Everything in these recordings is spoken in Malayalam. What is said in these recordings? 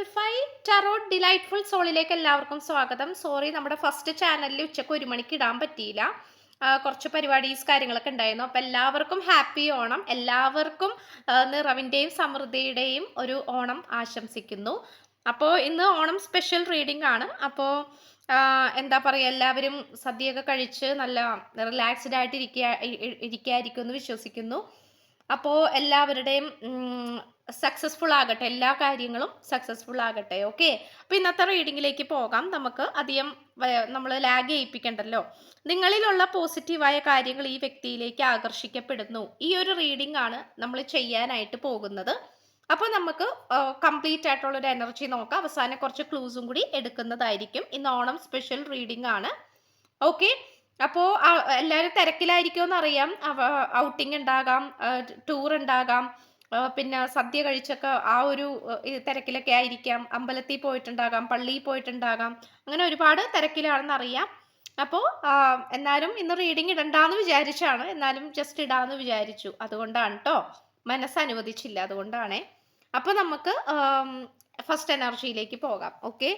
ട്രിപ്പിൾ ടെറോ ഡിലൈറ്റ്ഫുൾ സോളിലേക്ക് എല്ലാവർക്കും സ്വാഗതം. സോറി നമ്മുടെ ഫസ്റ്റ് ചാനലിൽ ഉച്ചയ്ക്ക് ഒരു മണിക്ക് ഇടാൻ പറ്റിയില്ല. കുറച്ച് പരിപാടീസ് കാര്യങ്ങളൊക്കെ ഉണ്ടായിരുന്നു. അപ്പോൾ എല്ലാവർക്കും ഹാപ്പി ഓണം. എല്ലാവർക്കും നിറവിന്റെയും സമൃദ്ധിയുടെയും ഒരു ഓണം ആശംസിക്കുന്നു. അപ്പോൾ ഇന്ന് ഓണം സ്പെഷ്യൽ റീഡിംഗ് ആണ്. അപ്പോൾ എന്താ പറയുക എല്ലാവരും സദ്യയൊക്കെ കഴിച്ച് നല്ല റിലാക്സ്ഡ് ആയിട്ട് ഇരിക്കുക ഇരിക്കായിരിക്കും എന്ന് വിശ്വസിക്കുന്നു. അപ്പോൾ എല്ലാവരുടെയും സക്സസ്ഫുൾ ആകട്ടെ എല്ലാ കാര്യങ്ങളും സക്സസ്ഫുൾ ആകട്ടെ ഓക്കെ അപ്പൊ ഇന്നത്തെ റീഡിങ്ങിലേക്ക് പോകാം. നമുക്ക് അധികം നമ്മൾ ലാഗ് ചെയ്യിപ്പിക്കണ്ടല്ലോ നിങ്ങളിലുള്ള പോസിറ്റീവായ കാര്യങ്ങൾ ഈ വ്യക്തിയിലേക്ക് ആകർഷിക്കപ്പെടുന്നു. ഈ ഒരു റീഡിംഗ് ആണ് നമ്മൾ ചെയ്യാനായിട്ട് പോകുന്നത്. അപ്പൊ നമുക്ക് കംപ്ലീറ്റ് ആയിട്ടുള്ള ഒരു എനർജി നോക്കാം. അവസാനം കുറച്ച് ക്ലൂസും കൂടി എടുക്കുന്നതായിരിക്കും. ഇന്ന് ഓണം സ്പെഷ്യൽ റീഡിംഗ് ആണ്. ഓക്കെ അപ്പോൾ എല്ലാവരും തിരക്കിലായിരിക്കുമെന്ന് അറിയാം. ഔട്ടിംഗ് ഉണ്ടാകാം ടൂർ ഉണ്ടാകാം. പിന്നെ സദ്യ കഴിച്ചൊക്കെ ആ ഒരു തിരക്കിലൊക്കെ ആയിരിക്കാം. അമ്പലത്തിൽ പോയിട്ടുണ്ടാകാം പള്ളിയിൽ പോയിട്ടുണ്ടാകാം. അങ്ങനെ ഒരുപാട് തിരക്കിലാണെന്ന് അറിയാം. അപ്പോൾ എന്നാലും ഇന്ന് റീഡിംഗ് ഇടണ്ടാന്ന് വിചാരിച്ചാണ്. എന്നാലും ജസ്റ്റ് ഇടാന്ന് വിചാരിച്ചു. അതുകൊണ്ടാണ് കേട്ടോ മനസ്സ് അനുവദിച്ചില്ല അതുകൊണ്ടാണേ. അപ്പോൾ നമുക്ക് ഫസ്റ്റ് എനർജിയിലേക്ക് പോകാം. ഓക്കെ?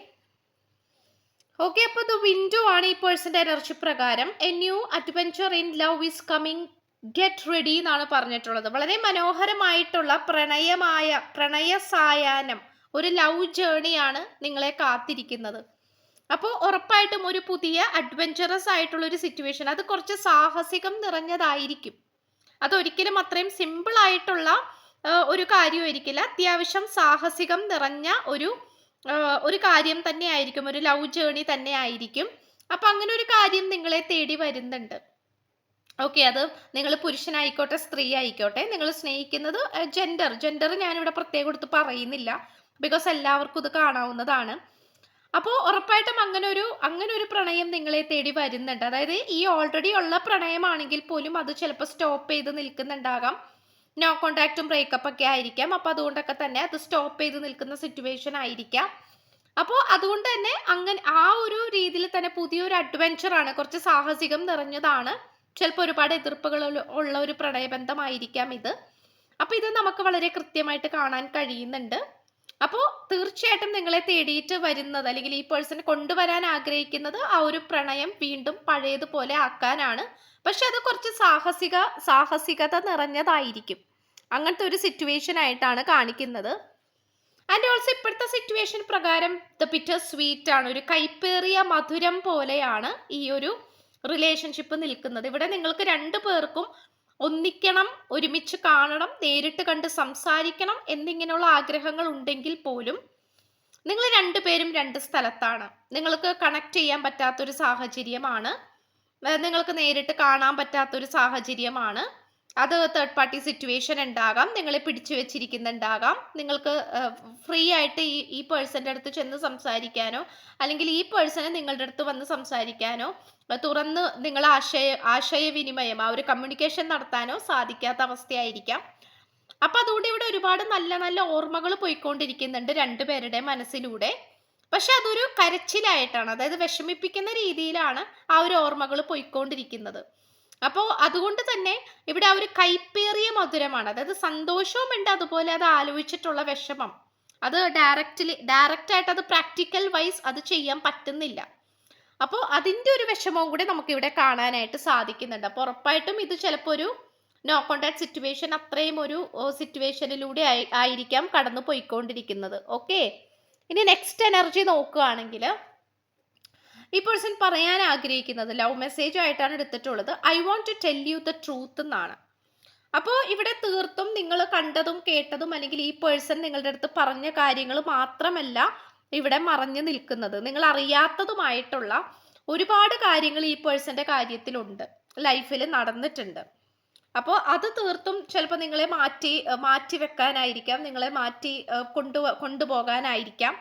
ഓക്കെ അപ്പോൾ ദ വിൻഡോ ആണ് ഈ പേഴ്സന്റെ എനർജി പ്രകാരം. A new adventure in love is coming get ready എന്നാണ് പറഞ്ഞിട്ടുള്ളത്. വളരെ മനോഹരമായിട്ടുള്ള പ്രണയമായ പ്രണയ സായാഹ്നം ഒരു ലവ് ജേണിയാണ് നിങ്ങളെ കാത്തിരിക്കുന്നത്. അപ്പോൾ ഉറപ്പായിട്ടും ഒരു പുതിയ അഡ്വഞ്ചറസ് ആയിട്ടുള്ള ഒരു സിറ്റുവേഷൻ അത് കുറച്ച് സാഹസികം നിറഞ്ഞതായിരിക്കും. അതൊരിക്കലും അത്രയും സിമ്പിൾ ആയിട്ടുള്ള ഒരു കാര്യമായിരിക്കില്ല. അത്യാവശ്യം സാഹസികം നിറഞ്ഞ ഒരു ഒരു കാര്യം തന്നെ ആയിരിക്കും ഒരു ലവ് ജേണി തന്നെ ആയിരിക്കും അപ്പം അങ്ങനെ ഒരു കാര്യം നിങ്ങളെ തേടി വരുന്നുണ്ട്. ഓക്കെ അത് നിങ്ങൾ പുരുഷനായിക്കോട്ടെ സ്ത്രീ ആയിക്കോട്ടെ നിങ്ങൾ സ്നേഹിക്കുന്നത് ജെൻഡർ ജെൻഡർ ഞാനിവിടെ പ്രത്യേകം എടുത്ത് പറയുന്നില്ല. ബിക്കോസ് എല്ലാവർക്കും ഇത് കാണാവുന്നതാണ്. അപ്പോൾ ഉറപ്പായിട്ടും അങ്ങനെ ഒരു അങ്ങനെ ഒരു പ്രണയം നിങ്ങളെ തേടി വരുന്നുണ്ട്. അതായത് ഈ ഓൾറെഡി ഉള്ള പ്രണയമാണെങ്കിൽ പോലും അത് ചിലപ്പോൾ സ്റ്റോപ്പ് ചെയ്ത് നിൽക്കുന്നുണ്ടാകാം. നോ കോണ്ടാക്റ്റും ബ്രേക്കപ്പ് ഒക്കെ ആയിരിക്കാം. അപ്പോൾ അതുകൊണ്ടൊക്കെ തന്നെ അത് സ്റ്റോപ്പ് ചെയ്ത് നിൽക്കുന്ന സിറ്റുവേഷൻ ആയിരിക്കാം. അപ്പോൾ അതുകൊണ്ട് തന്നെ അങ്ങനെ ആ ഒരു രീതിയിൽ തന്നെ പുതിയൊരു അഡ്വഞ്ചർ ആണ്. കുറച്ച് സാഹസികം നിറഞ്ഞതാണ്. ചിലപ്പോൾ ഒരുപാട് എതിർപ്പുകൾ ഉള്ള- ഒരു പ്രണയബന്ധമായിരിക്കാം ഇത്. അപ്പോൾ ഇത് നമുക്ക് വളരെ കൃത്യമായിട്ട് കാണാൻ കഴിയുന്നുണ്ട്. അപ്പോൾ തീർച്ചയായിട്ടും നിങ്ങളെ തേടിയിട്ട് വരുന്നത് അല്ലെങ്കിൽ ഈ പേഴ്സൺ കൊണ്ടുവരാൻ ആഗ്രഹിക്കുന്നത് ആ ഒരു പ്രണയം വീണ്ടും പഴയതുപോലെ ആക്കാനാണ്. പക്ഷെ അത് കുറച്ച് സാഹസിക സാഹസികത നിറഞ്ഞതായിരിക്കും. അങ്ങനത്തെ ഒരു സിറ്റുവേഷൻ ആയിട്ടാണ് കാണിക്കുന്നത്. ആൻഡ് ഓൾസോ ഇപ്പോഴത്തെ സിറ്റുവേഷൻ പ്രകാരം ദ പിറ്റർ സ്വീറ്റ് ആണ്. ഒരു കൈപ്പേറിയ മധുരം പോലെയാണ് ഈ ഒരു റിലേഷൻഷിപ്പ് നിൽക്കുന്നത്. ഇവിടെ നിങ്ങൾക്ക് രണ്ടു പേർക്കും ഒന്നിക്കണം ഒരുമിച്ച് കാണണം നേരിട്ട് കണ്ട് സംസാരിക്കണം എന്നിങ്ങനെയുള്ള ആഗ്രഹങ്ങൾ ഉണ്ടെങ്കിൽ പോലും നിങ്ങൾ രണ്ടുപേരും രണ്ട് സ്ഥലത്താണ്. നിങ്ങൾക്ക് കണക്ട് ചെയ്യാൻ പറ്റാത്തൊരു സാഹചര്യമാണ്. നിങ്ങൾക്ക് നേരിട്ട് കാണാൻ പറ്റാത്തൊരു സാഹചര്യമാണ്. അത് തേർഡ് പാർട്ടി സിറ്റുവേഷൻ ഉണ്ടാകാം നിങ്ങളെ പിടിച്ചു വെച്ചിരിക്കുന്നുണ്ടാകാം. നിങ്ങൾക്ക് ഫ്രീ ആയിട്ട് ഈ ഈ പേഴ്സന്റെ അടുത്ത് ചെന്ന് സംസാരിക്കാനോ അല്ലെങ്കിൽ ഈ പേഴ്സണെ നിങ്ങളുടെ അടുത്ത് വന്ന് സംസാരിക്കാനോ തുറന്ന് നിങ്ങൾ ആശയ ആശയവിനിമയം ആ ഒരു കമ്മ്യൂണിക്കേഷൻ നടത്താനോ സാധിക്കാത്ത അവസ്ഥയായിരിക്കാം. അപ്പം അതുകൊണ്ട് ഇവിടെ ഒരുപാട് നല്ല നല്ല ഓർമ്മകൾ പോയിക്കൊണ്ടിരിക്കുന്നുണ്ട് രണ്ടുപേരുടെ മനസ്സിലൂടെ. പക്ഷെ അതൊരു കരച്ചിലായിട്ടാണ് അതായത് വിഷമിപ്പിക്കുന്ന രീതിയിലാണ് ആ ഒരു ഓർമ്മകൾ പോയിക്കൊണ്ടിരിക്കുന്നത്. അപ്പോൾ അതുകൊണ്ട് തന്നെ ഇവിടെ ആ ഒരു കൈപ്പേറിയ മധുരമാണ്. അതായത് സന്തോഷവും ഉണ്ട് അതുപോലെ അത് ആലോചിച്ചിട്ടുള്ള വിഷമം. അത് ഡയറക്റ്റ്ലി ഡയറക്റ്റ് ആയിട്ട് അത് പ്രാക്ടിക്കൽ വൈസ് അത് ചെയ്യാൻ പറ്റുന്നില്ല. അപ്പോൾ അതിന്റെ ഒരു വിഷമവും കൂടി നമുക്ക് ഇവിടെ കാണാനായിട്ട് സാധിക്കുന്നുണ്ട്. അപ്പോൾ ഉറപ്പായിട്ടും ഇത് ചിലപ്പോൾ ഒരു നോ കോണ്ടാക്ട് സിറ്റുവേഷൻ അത്രയും ഒരു സിറ്റുവേഷനിലൂടെ ആയിരിക്കാം കടന്നു പോയിക്കൊണ്ടിരിക്കുന്നത് ഓക്കെ ഇനി നെക്സ്റ്റ് എനർജി നോക്കുകയാണെങ്കിൽ ഈ പേഴ്സൺ പറയാൻ ആഗ്രഹിക്കുന്നത് ലവ് മെസ്സേജ് ആയിട്ടാണ് എടുത്തിട്ടുള്ളത്. I want to tell you the truth എന്നാണ്. അപ്പോൾ ഇവിടെ തീർത്തും നിങ്ങൾ കണ്ടതും കേട്ടതും അല്ലെങ്കിൽ ഈ പേഴ്സൺ നിങ്ങളുടെ അടുത്ത് പറഞ്ഞ കാര്യങ്ങൾ മാത്രമല്ല ഇവിടെ മറഞ്ഞു നിൽക്കുന്നത്. നിങ്ങൾ അറിയാത്തതുമായിട്ടുള്ള ഒരുപാട് കാര്യങ്ങൾ ഈ പേഴ്സന്റെ കാര്യത്തിലുണ്ട്. ലൈഫിൽ നടന്നിട്ടുണ്ട്. അപ്പോൾ അത് തീർത്തും ചിലപ്പോൾ നിങ്ങളെ മാറ്റി മാറ്റി വെക്കാനായിരിക്കാം. നിങ്ങളെ മാറ്റി കൊണ്ടു കൊണ്ടുപോകാനായിരിക്കാം.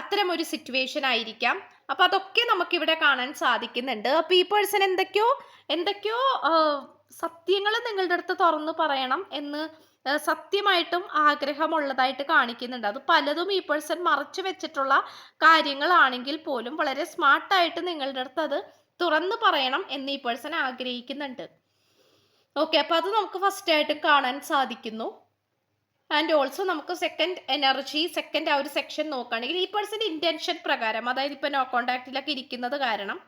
അത്തരം ഒരു സിറ്റുവേഷൻ ആയിരിക്കാം. അപ്പോൾ അതൊക്കെ നമുക്ക് ഇവിടെ കാണാൻ സാധിക്കുന്നുണ്ട്. അപ്പോൾ ഈ പേഴ്സൺ എന്തൊക്കെയോ എന്തൊക്കെയോ സത്യങ്ങൾ നിങ്ങളുടെ അടുത്ത് തുറന്നു പറയണം എന്ന് സത്യമായിട്ടും ആഗ്രഹമുള്ളതായിട്ട് കാണിക്കുന്നുണ്ട്. അത് പലതും ഈ പേഴ്സൺ മറച്ചു വെച്ചിട്ടുള്ള കാര്യങ്ങളാണെങ്കിൽ പോലും വളരെ സ്മാർട്ടായിട്ട് നിങ്ങളുടെ അടുത്ത് അത് തുറന്നു പറയണം എന്ന് ഈ പേഴ്സൺ ആഗ്രഹിക്കുന്നുണ്ട്. ഓക്കെ അപ്പോൾ അത് നമുക്ക് ഫസ്റ്റ് ആയിട്ട് കാണാൻ സാധിക്കുന്നു. ആൻഡ് ഓൾസോ നമുക്ക് സെക്കൻഡ് എനർജി സെക്കൻഡ് ആ ഒരു സെക്ഷൻ നോക്കുകയാണെങ്കിൽ ഈ പേഴ്സന്റെ ഇന്റൻഷൻ പ്രകാരം അതായത് ഇപ്പോൾ നോ കോണ്ടാക്റ്റിലൊക്കെ ഇരിക്കുന്നത് കാരണം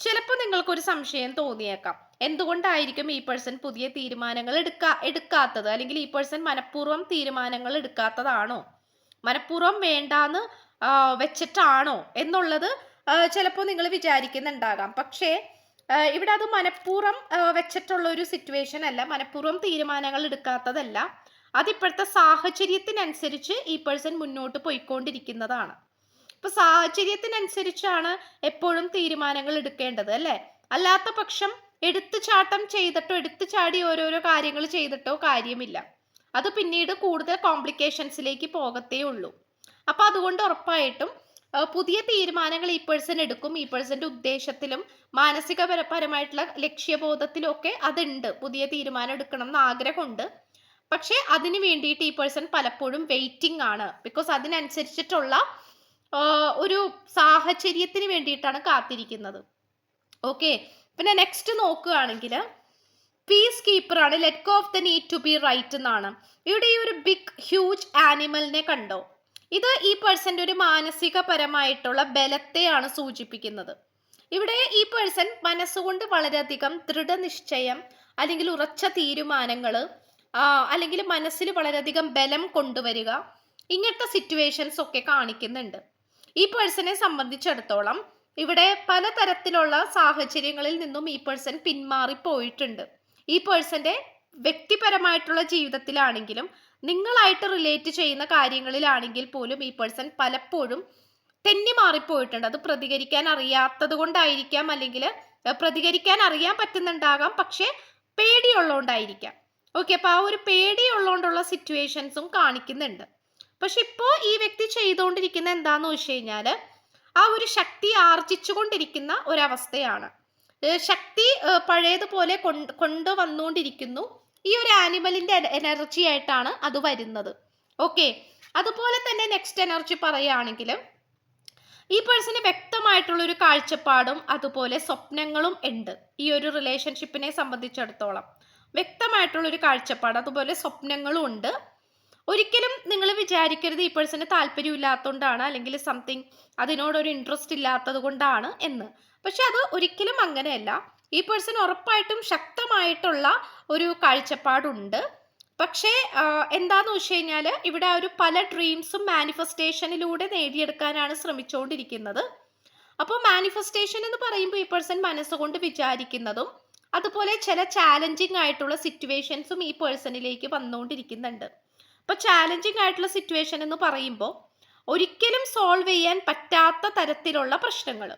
ചിലപ്പോൾ നിങ്ങൾക്കൊരു സംശയം തോന്നിയേക്കാം. എന്തുകൊണ്ടായിരിക്കും ഈ പേഴ്സൺ പുതിയ തീരുമാനങ്ങൾ എടുക്കാ എടുക്കാത്തത്? അല്ലെങ്കിൽ ഈ പേഴ്സൺ മനഃപൂർവം തീരുമാനങ്ങൾ എടുക്കാത്തതാണോ? മനഃപൂർവം വേണ്ടാന്ന് വെച്ചിട്ടാണോ? എന്നുള്ളത് ചിലപ്പോൾ നിങ്ങൾ വിചാരിക്കുന്നുണ്ടാകാം. പക്ഷേ ഇവിടെ അത് മനഃപൂർവം വെച്ചിട്ടുള്ള ഒരു സിറ്റുവേഷൻ അല്ല. മനഃപൂർവം തീരുമാനങ്ങൾ എടുക്കാത്തതല്ല. അതിപ്പോഴത്തെ സാഹചര്യത്തിനനുസരിച്ച് ഈ പേഴ്സൺ മുന്നോട്ട് പോയിക്കൊണ്ടിരിക്കുന്നതാണ്. ഇപ്പൊ സാഹചര്യത്തിനനുസരിച്ചാണ് എപ്പോഴും തീരുമാനങ്ങൾ എടുക്കേണ്ടത് അല്ലെ? അല്ലാത്ത പക്ഷം എടുത്തുചാട്ടം ചെയ്തിട്ടോ എടുത്തു ചാടി ഓരോരോ കാര്യങ്ങൾ ചെയ്തിട്ടോ കാര്യമില്ല. അത് പിന്നീട് കൂടുതൽ കോംപ്ലിക്കേഷൻസിലേക്ക് പോകത്തേ ഉള്ളൂ. അപ്പൊ അതുകൊണ്ട് ഉറപ്പായിട്ടും പുതിയ തീരുമാനങ്ങൾ ഈ പേഴ്സൺ എടുക്കും. ഈ പേഴ്സന്റെ ഉദ്ദേശത്തിലും മാനസികപരപരമായിട്ടുള്ള ലക്ഷ്യബോധത്തിലും ഒക്കെ അതുണ്ട്. പുതിയ തീരുമാനം എടുക്കണം എന്ന് ആഗ്രഹമുണ്ട്. പക്ഷേ അതിന് വേണ്ടിയിട്ട് ഈ പേഴ്സൺ പലപ്പോഴും വെയിറ്റിംഗ് ആണ്. ബിക്കോസ് അതിനനുസരിച്ചിട്ടുള്ള ഒരു സാഹചര്യത്തിന് വേണ്ടിയിട്ടാണ് കാത്തിരിക്കുന്നത്. ഓക്കെ പിന്നെ നെക്സ്റ്റ് നോക്കുകയാണെങ്കിൽ പീസ് കീപ്പർ ആണ്. Let go of the need to be right എന്നാണ്. ഇവിടെ ഈ ഒരു ബിഗ് ഹ്യൂജ് ആനിമലിനെ കണ്ടോ? ഇത് ഈ പേഴ്സന്റെ ഒരു മാനസികപരമായിട്ടുള്ള ബലത്തെയാണ് സൂചിപ്പിക്കുന്നത്. ഇവിടെ ഈ പേഴ്സൺ മനസ്സുകൊണ്ട് വളരെയധികം ദൃഢനിശ്ചയം അല്ലെങ്കിൽ ഉറച്ച തീരുമാനങ്ങൾ അല്ലെങ്കിൽ മനസ്സിൽ വളരെയധികം ബലം കൊണ്ടുവരിക. ഇങ്ങനത്തെ സിറ്റുവേഷൻസ് ഒക്കെ കാണിക്കുന്നുണ്ട്. ഈ പേഴ്സണെ സംബന്ധിച്ചിടത്തോളം ഇവിടെ പലതരത്തിലുള്ള സാഹചര്യങ്ങളിൽ നിന്നും ഈ പേഴ്സൺ പിന്മാറിപ്പോയിട്ടുണ്ട് ഈ പേഴ്സന്റെ വ്യക്തിപരമായിട്ടുള്ള ജീവിതത്തിലാണെങ്കിലും നിങ്ങളായിട്ട് റിലേറ്റ് ചെയ്യുന്ന കാര്യങ്ങളിലാണെങ്കിൽ പോലും ഈ പേഴ്സൺ പലപ്പോഴും തെന്നി മാറിപ്പോയിട്ടുണ്ട്. അത് പ്രതികരിക്കാൻ അറിയാത്തത് കൊണ്ടായിരിക്കാം അല്ലെങ്കിൽ പ്രതികരിക്കാൻ അറിയാൻ പറ്റുന്നുണ്ടാകാം. പക്ഷേ പേടിയുള്ളതുകൊണ്ടായിരിക്കാം ഓക്കെ അപ്പൊ ആ ഒരു പേടിയുള്ളതുകൊണ്ടുള്ള സിറ്റുവേഷൻസും കാണിക്കുന്നുണ്ട്. പക്ഷെ ഇപ്പോ ഈ വ്യക്തി ചെയ്തുകൊണ്ടിരിക്കുന്ന എന്താന്ന് വെച്ച് കഴിഞ്ഞാൽ ആ ഒരു ശക്തി ആർജിച്ചുകൊണ്ടിരിക്കുന്ന ഒരവസ്ഥയാണ്. ശക്തി പഴയതുപോലെ കൊണ്ട് കൊണ്ടുവന്നുകൊണ്ടിരിക്കുന്നു ഈ ഒരു ആനിമലിന്റെ എനർജി ആയിട്ടാണ് അത് വരുന്നത്. ഓക്കെ അതുപോലെ തന്നെ നെക്സ്റ്റ് എനർജി പറയുകയാണെങ്കിൽ ഈ പേഴ്സന് വ്യക്തമായിട്ടുള്ള ഒരു കാഴ്ചപ്പാടും അതുപോലെ സ്വപ്നങ്ങളും ഉണ്ട്. ഈ ഒരു റിലേഷൻഷിപ്പിനെ സംബന്ധിച്ചിടത്തോളം. വ്യക്തമായിട്ടുള്ള ഒരു കാഴ്ചപ്പാട്. അതുപോലെ സ്വപ്നങ്ങളും ഉണ്ട്. ഒരിക്കലും നിങ്ങൾ വിചാരിക്കരുത് ഈ പേഴ്സണ് താല്പര്യമില്ലാത്തതുകൊണ്ടാണ് അല്ലെങ്കിൽ സംതിങ് അതിനോടൊരു ഇൻട്രസ്റ്റ് ഇല്ലാത്തത് കൊണ്ടാണ് എന്ന്. പക്ഷെ അത് ഒരിക്കലും അങ്ങനെയല്ല. ഈ പേഴ്സൺ ഉറപ്പായിട്ടും ശക്തമായിട്ടുള്ള ഒരു കാഴ്ചപ്പാടുണ്ട്. പക്ഷേ എന്താന്ന് വെച്ച് കഴിഞ്ഞാൽ ഇവിടെ ഒരു പല ഡ്രീംസും മാനിഫെസ്റ്റേഷനിലൂടെ നേടിയെടുക്കാനാണ് ശ്രമിച്ചുകൊണ്ടിരിക്കുന്നത് അപ്പോൾ മാനിഫെസ്റ്റേഷൻ എന്ന് പറയുമ്പോൾ ഈ പേഴ്സൺ മനസ്സുകൊണ്ട് വിചാരിക്കുന്നതും അതുപോലെ ചില ചാലഞ്ചിങ് ആയിട്ടുള്ള സിറ്റുവേഷൻസും ഈ പേഴ്സണിലേക്ക് വന്നുകൊണ്ടിരിക്കുന്നുണ്ട്. അപ്പോൾ ചാലഞ്ചിങ് ആയിട്ടുള്ള സിറ്റുവേഷൻ എന്ന് പറയുമ്പോൾ ഒരിക്കലും സോൾവ് ചെയ്യാൻ പറ്റാത്ത തരത്തിലുള്ള പ്രശ്നങ്ങൾ.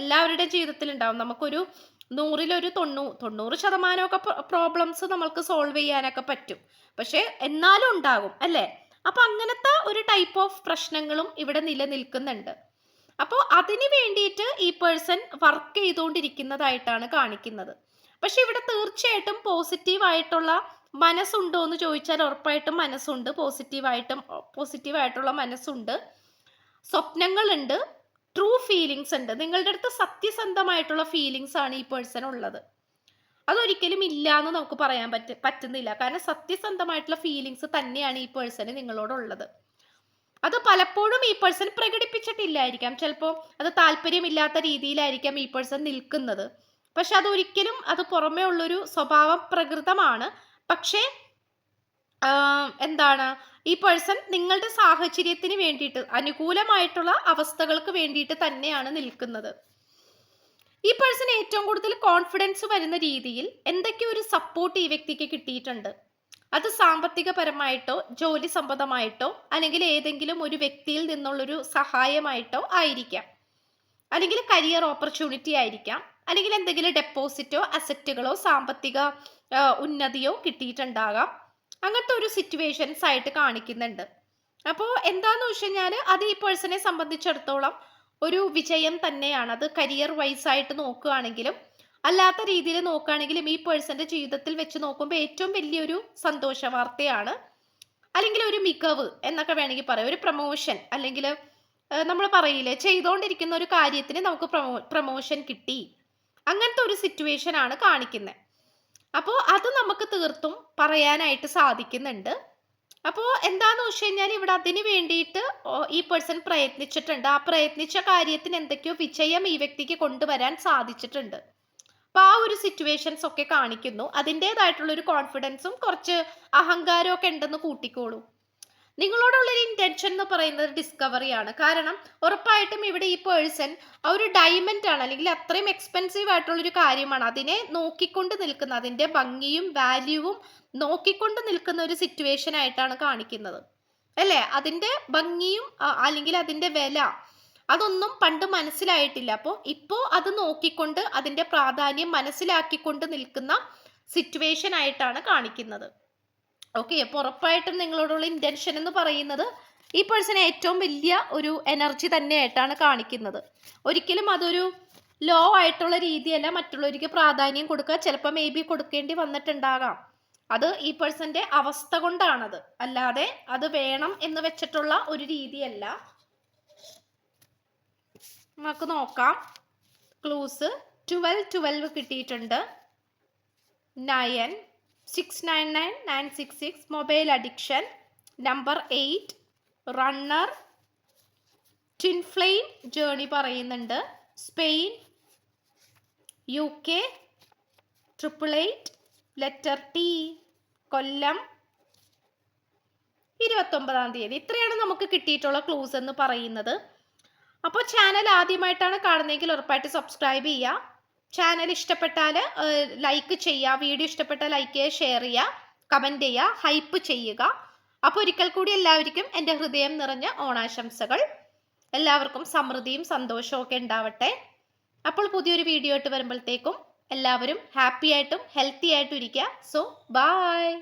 എല്ലാവരുടെയും ജീവിതത്തിൽ ഉണ്ടാവും. നമുക്കൊരു നൂറിലൊരു തൊണ്ണൂ തൊണ്ണൂറ് ശതമാനമൊക്കെ പ്രോബ്ലംസ് നമുക്ക് സോൾവ് ചെയ്യാനൊക്കെ പറ്റും. പക്ഷേ എന്നാലും ഉണ്ടാകും അല്ലേ? അപ്പൊ അങ്ങനത്തെ ഒരു ടൈപ്പ് ഓഫ് പ്രശ്നങ്ങളും ഇവിടെ നിലനിൽക്കുന്നുണ്ട്. അപ്പോൾ അതിന് വേണ്ടിയിട്ട് ഈ പേഴ്സൺ വർക്ക് ചെയ്തുകൊണ്ടിരിക്കുന്നതായിട്ടാണ് കാണിക്കുന്നത്. പക്ഷെ ഇവിടെ തീർച്ചയായിട്ടും പോസിറ്റീവ് ആയിട്ടുള്ള മനസ്സുണ്ടോ എന്ന് ചോദിച്ചാൽ ഉറപ്പായിട്ടും മനസ്സുണ്ട്. പോസിറ്റീവായിട്ടും പോസിറ്റീവായിട്ടുള്ള മനസ്സുണ്ട്. സ്വപ്നങ്ങളുണ്ട്. ട്രൂ ഫീലിങ്സ് ഉണ്ട്. നിങ്ങളുടെ അടുത്ത് സത്യസന്ധമായിട്ടുള്ള ഫീലിങ്സ് ആണ് ഈ പേഴ്സൺ ഉള്ളത്. അതൊരിക്കലും ഇല്ല എന്ന് നമുക്ക് പറയാൻ പറ്റ പറ്റുന്നില്ല. കാരണം സത്യസന്ധമായിട്ടുള്ള ഫീലിങ്സ് തന്നെയാണ് ഈ പേഴ്സണ് നിങ്ങളോടുള്ളത്. അത് പലപ്പോഴും ഈ പേഴ്സൺ പ്രകടിപ്പിച്ചിട്ടില്ലായിരിക്കാം. ചിലപ്പോൾ അത് താല്പര്യമില്ലാത്ത രീതിയിലായിരിക്കാം ഈ പേഴ്സൺ നിൽക്കുന്നത്. പക്ഷെ അതൊരിക്കലും അത് പുറമേ ഉള്ളൊരു സ്വഭാവ പ്രകൃതമാണ്. പക്ഷേ എന്താണ്? ഈ പേഴ്സൺ നിങ്ങളുടെ സാഹചര്യത്തിന് വേണ്ടിയിട്ട് അനുകൂലമായിട്ടുള്ള അവസ്ഥകൾക്ക് വേണ്ടിയിട്ട് തന്നെയാണ് നിൽക്കുന്നത്. ഈ പേഴ്സൺ ഏറ്റവും കൂടുതൽ കോൺഫിഡൻസ് വരുന്ന രീതിയിൽ എന്തൊക്കെ ഒരു സപ്പോർട്ട് ഈ വ്യക്തിക്ക് കിട്ടിയിട്ടുണ്ട്? അത് സാമ്പത്തികപരമായിട്ടോ ജോലി സംബന്ധമായിട്ടോ അല്ലെങ്കിൽ ഏതെങ്കിലും ഒരു വ്യക്തിയിൽ നിന്നുള്ളൊരു സഹായമായിട്ടോ ആയിരിക്കാം. അല്ലെങ്കിൽ കരിയർ ഓപ്പർച്യൂണിറ്റി ആയിരിക്കാം. അല്ലെങ്കിൽ എന്തെങ്കിലും ഡെപ്പോസിറ്റോ അസറ്റുകളോ സാമ്പത്തിക ഉന്നതിയോ കിട്ടിയിട്ടുണ്ടാകാം. അങ്ങനത്തെ ഒരു സിറ്റുവേഷൻസ് ആയിട്ട് കാണിക്കുന്നുണ്ട്. അപ്പോൾ എന്താന്ന് വെച്ച് കഴിഞ്ഞാൽ അത് ഈ പേഴ്സണെ സംബന്ധിച്ചിടത്തോളം ഒരു വിജയം തന്നെയാണ്. അത് കരിയർ വൈസ് ആയിട്ട് നോക്കുകയാണെങ്കിലും അല്ലാത്ത രീതിയിൽ നോക്കുകയാണെങ്കിലും ഈ പേഴ്സന്റെ ജീവിതത്തിൽ വെച്ച് നോക്കുമ്പോൾ ഏറ്റവും വലിയൊരു സന്തോഷ വാർത്തയാണ് അല്ലെങ്കിൽ ഒരു മികവ് എന്നൊക്കെ വേണമെങ്കിൽ പറയാം. ഒരു പ്രൊമോഷൻ അല്ലെങ്കിൽ നമ്മൾ പറയില്ലേ ചെയ്തുകൊണ്ടിരിക്കുന്ന ഒരു കാര്യത്തിന് നമുക്ക് പ്രൊമോ പ്രൊമോഷൻ കിട്ടി. അങ്ങനത്തെ ഒരു സിറ്റുവേഷൻ ആണ് കാണിക്കുന്നത് അപ്പോൾ അത് നമുക്ക് തീർത്തും പറയാനായിട്ട് സാധിക്കുന്നുണ്ട്. അപ്പോൾ എന്താന്ന് വെച്ച് കഴിഞ്ഞാൽ ഇവിടെ അതിന് വേണ്ടിയിട്ട് ഈ പേഴ്സൺ പ്രയത്നിച്ചിട്ടുണ്ട്. ആ പ്രയത്നിച്ച കാര്യത്തിന് എന്തൊക്കെയോ വിജയം ഈ വ്യക്തിക്ക് കൊണ്ടുവരാൻ സാധിച്ചിട്ടുണ്ട്. അപ്പൊ ആ ഒരു സിറ്റുവേഷൻസ് ഒക്കെ കാണിക്കുന്നു. അതിന്റെതായിട്ടുള്ള ഒരു കോൺഫിഡൻസും കുറച്ച് അഹങ്കാരവും ഒക്കെ ഉണ്ടെന്ന് കൂട്ടിക്കോളൂ. നിങ്ങളോടുള്ള ഒരു ഇന്റൻഷൻ എന്ന് പറയുന്നത് ഡിസ്കവറിയാണ് കാരണം ഉറപ്പായിട്ടും ഇവിടെ ഈ പേഴ്സൺ ആ ഒരു ഡയമണ്ട് ആണ് അല്ലെങ്കിൽ അത്രയും എക്സ്പെൻസീവ് ആയിട്ടുള്ളൊരു കാര്യമാണ്. അതിനെ നോക്കിക്കൊണ്ട് നിൽക്കുന്ന അതിന്റെ ഭംഗിയും വാല്യൂവും നോക്കിക്കൊണ്ട് നിൽക്കുന്ന ഒരു സിറ്റുവേഷൻ ആയിട്ടാണ് കാണിക്കുന്നത്. അല്ലേ? അതിന്റെ ഭംഗിയും അല്ലെങ്കിൽ അതിന്റെ വില അതൊന്നും പണ്ട് മനസ്സിലായിട്ടില്ല. അപ്പോൾ ഇപ്പോൾ അത് നോക്കിക്കൊണ്ട് അതിന്റെ പ്രാധാന്യം മനസ്സിലാക്കിക്കൊണ്ട് നിൽക്കുന്ന സിറ്റുവേഷൻ ആയിട്ടാണ് കാണിക്കുന്നത്. ഓക്കെ അപ്പോൾ ഉറപ്പായിട്ടും നിങ്ങളോടുള്ള ഇന്റൻഷൻ എന്ന് പറയുന്നത് ഈ പേഴ്സൺ ഏറ്റവും വലിയ ഒരു എനർജി തന്നെയായിട്ടാണ് കാണിക്കുന്നത്. ഒരിക്കലും അതൊരു ലോ ആയിട്ടുള്ള രീതിയല്ല മറ്റുള്ളവർക്ക് പ്രാധാന്യം കൊടുക്കുക. ചിലപ്പോൾ മേ ബി കൊടുക്കേണ്ടി വന്നിട്ടുണ്ടാകാം. അത് ഈ പേഴ്സന്റെ അവസ്ഥ കൊണ്ടാണത്. അല്ലാതെ അത് വേണം എന്ന് വെച്ചിട്ടുള്ള ഒരു രീതിയല്ല. നമുക്ക് നോക്കാം. ക്ലൂസ് ട്വൽവ് ട്വൽവ് കിട്ടിയിട്ടുണ്ട്. Nine six nine nine nine six six mobile addiction number eight runner twin flame journey പറയുന്നുണ്ട്. Spain U K triple eight letter T Kollam. ഇരുപത്തൊമ്പതാം തീയതി. ഇത്രയാണ് നമുക്ക് കിട്ടിയിട്ടുള്ള ക്ലൂസ് എന്ന് പറയുന്നത്. അപ്പോൾ ചാനൽ ആദ്യമായിട്ടാണ് കാണുന്നതെങ്കിൽ ഉറപ്പായിട്ട് സബ്സ്ക്രൈബ് ചെയ്യുക. ചാനൽ ഇഷ്ടപ്പെട്ടാൽ ലൈക്ക് ചെയ്യുക വീഡിയോ ഇഷ്ടപ്പെട്ടാൽ ലൈക്ക് ചെയ്യുക ഷെയർ ചെയ്യുക കമന്റ് ചെയ്യുക ഹൈപ്പ് ചെയ്യുക. അപ്പോൾ ഒരിക്കൽ കൂടി എല്ലാവർക്കും എന്റെ ഹൃദയം നിറഞ്ഞ ഓണാശംസകൾ. എല്ലാവർക്കും സമൃദ്ധിയും സന്തോഷവും ഒക്കെ ഉണ്ടാവട്ടെ. അപ്പോൾ പുതിയൊരു വീഡിയോ ആയിട്ട് വരുമ്പോഴത്തേക്കും എല്ലാവരും ഹാപ്പി ആയിട്ടും ഹെൽത്തി ആയിട്ടും ഇരിക്കുക. So bye